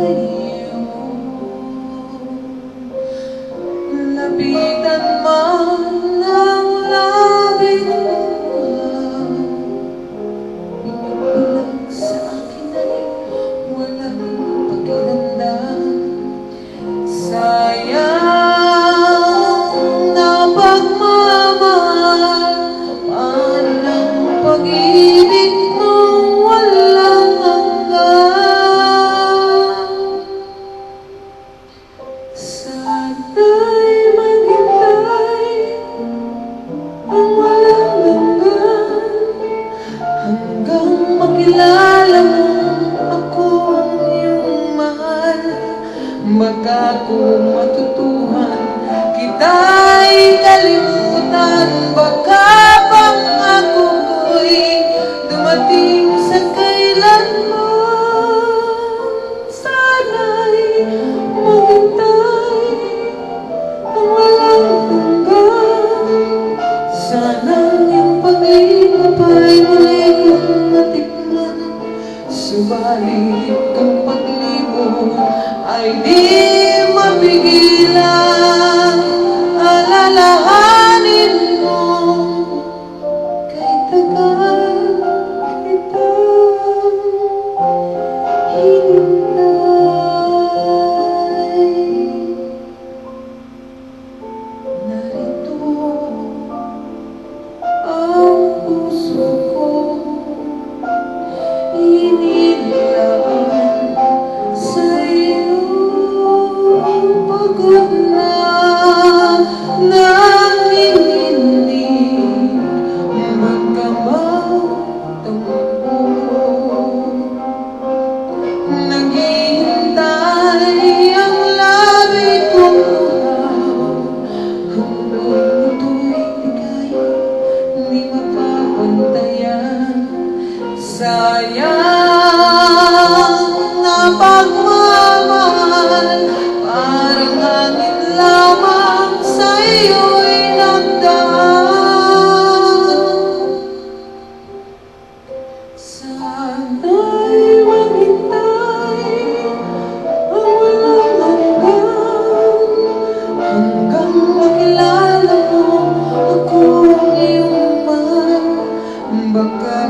Senhor. matutuhan Kita'y kalimutan. Baka bang ako ko'y dumating sa kailanman Sana'y maghintay ang walang hanggan. Sana'ng iyong pag-ibig ay muli kong matikman. Subalit kang paglibot I need mapigilan. saya